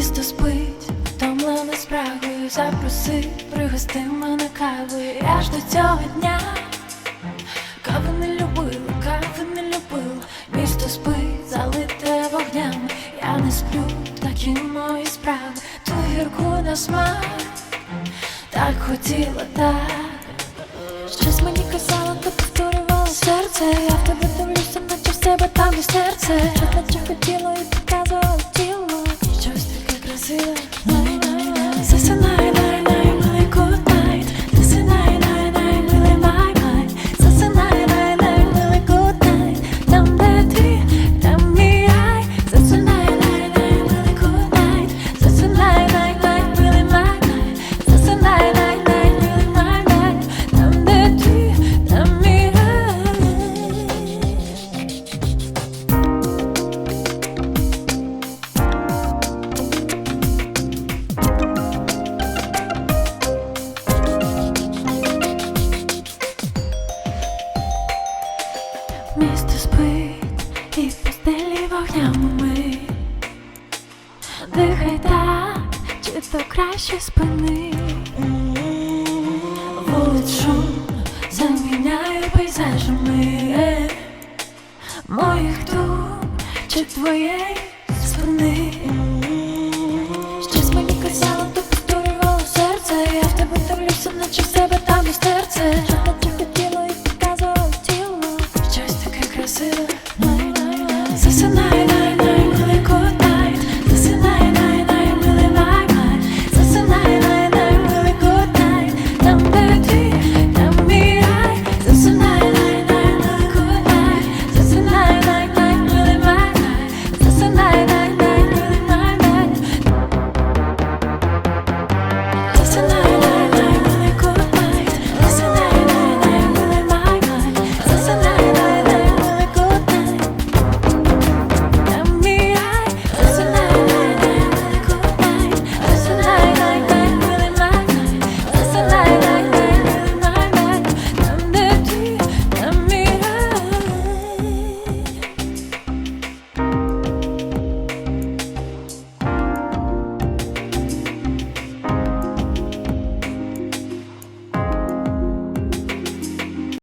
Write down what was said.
Місто спить, втомлене спрагою Запроси, пригости мене кавою Я ж до цього дня Кави не любила, кави не любила. Місто спить, залите вогнями. Я не сплю, такі мої справи. Ту гірку на смак Так хотіла, так. Щось мені казала, то повторювала серце. Я в тебе дивлюся, наче в себе там є серце. Що наче хотіло і така to Місто спить і в постелі вогнями ми Дихай так, чи то краще спини. Вулиць шум заміняє пейзажами. Моїх дум чи твоєї спини